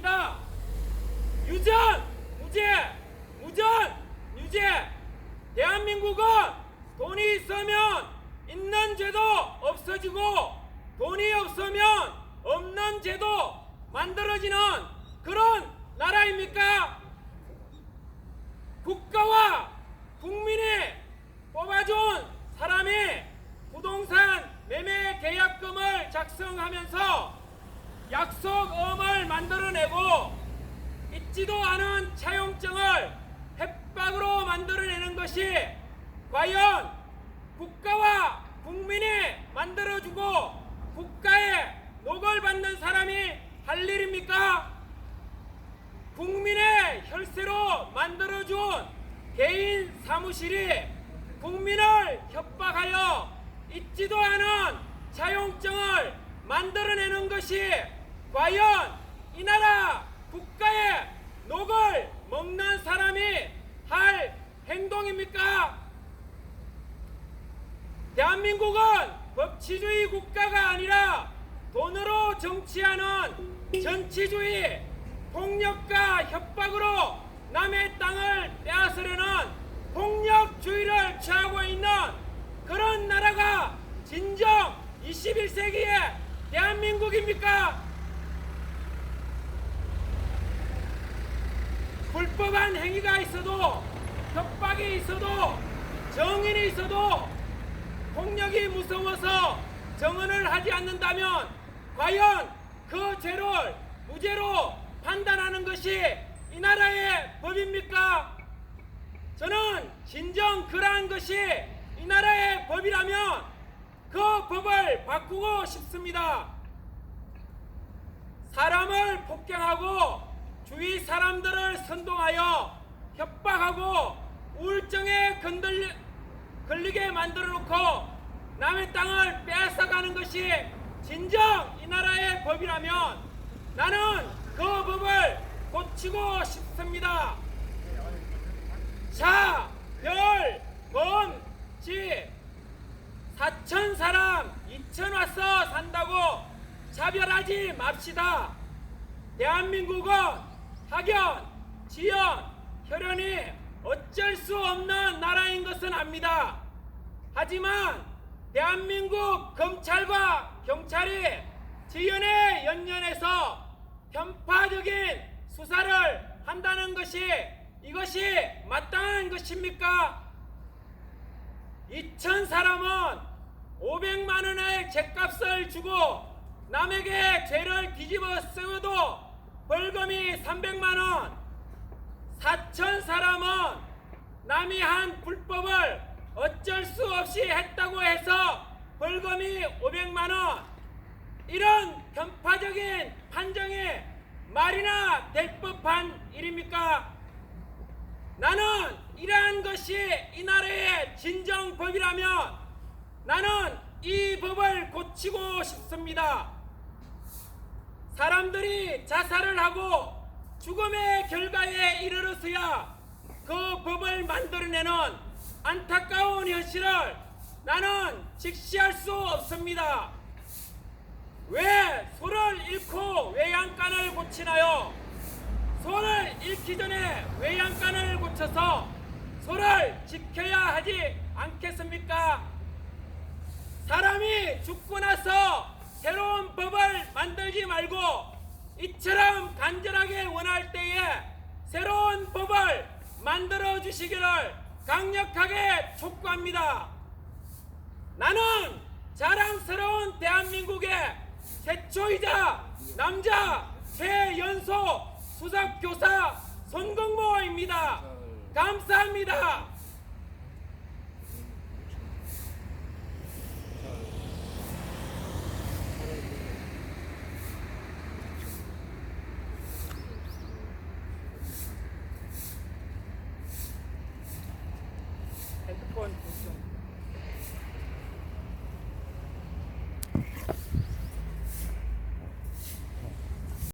있습니다. 유전, 무죄, 무전, 유죄. 대한민국은 돈이 있으면 있는 죄도 없어지고 돈이 없으면 없는 죄도 만들어지는 그런 나라입니까? 국가와 국민이 뽑아준 사람이 부동산 매매 계약금을 작성하면서 약 속음을 만들어내고 있지도 않은 차용증을 협박으로 만들어내는 것이 과연 국가와 국민이 만들어주고 국가의 녹을 받는 사람이 할 일입니까? 국민의 혈세로 만들어준 개인 사무실이 국민을 협박하여 있지도 않은 차용증을 만들어내는 것이 과연 이 나라 국가의 녹을 먹는 사람이 할 행동입니까? 대한민국은 법치주의 국가가 아니라 돈으로 정치하는 전치주의 폭력과 협박으로 남의 땅을 빼앗으려는 폭력주의를 취하고 있는 그런 나라가 진정 21세기의 대한민국입니까? 불법한 행위가 있어도 협박이 있어도 정인이 있어도 폭력이 무서워서 정언을 하지 않는다면 과연 그 죄를 무죄로 판단하는 것이 이 나라의 법입니까? 저는 진정 그러한 것이 이 나라의 법이라면 그 법을 바꾸고 싶습니다. 사람을 폭행하고 주위 사람들을 선동하여 협박하고 우울증에 건들, 걸리게 만들어 놓고 남의 땅을 빼앗아가는 것이 진정 이 나라의 법이라면 나는 그 법을 고치고 싶습니다. 자, 별, 범, 지 사천 사람 이천 와서 산다고 차별하지 맙시다. 대한민국은 학연, 지연, 혈연이 어쩔 수 없는 나라인 것은 압니다. 하지만 대한민국 검찰과 경찰이 지연에 연연해서 편파적인 수사를 한다는 것이 이것이 마땅한 것입니까? 2천 사람은 500만 원의 죄값을 주고 남에게 죄를 뒤집어 쓰고도 벌금이 300만 원. 4천 사람은 남이 한 불법을 어쩔 수 없이 했다고 해서 벌금이 500만 원. 이런 편파적인 판정이 말이나 될 법한 일입니까? 나는 이러한 것이 이 나라의 진정 법이라면 나는 이 법을 고치고 싶습니다. 사람들이 자살을 하고 죽음의 결과에 이르러서야 그 법을 만들어내는 안타까운 현실을 나는 직시할 수 없습니다. 왜 소를 잃고 외양간을 고치나요? 소를 잃기 전에 외양간을 고쳐서 소를 지켜야 하지 않겠습니까? 사람이 죽고 나서 새로운 법을 만들지 이처럼 간절하게 원할 때에 새로운 법을 만들어 주시기를 강력하게 촉구합니다. 나는 자랑스러운 대한민국의 최초이자 남자 최연소 수석교사 손건모입니다. 감사합니다. Ponto.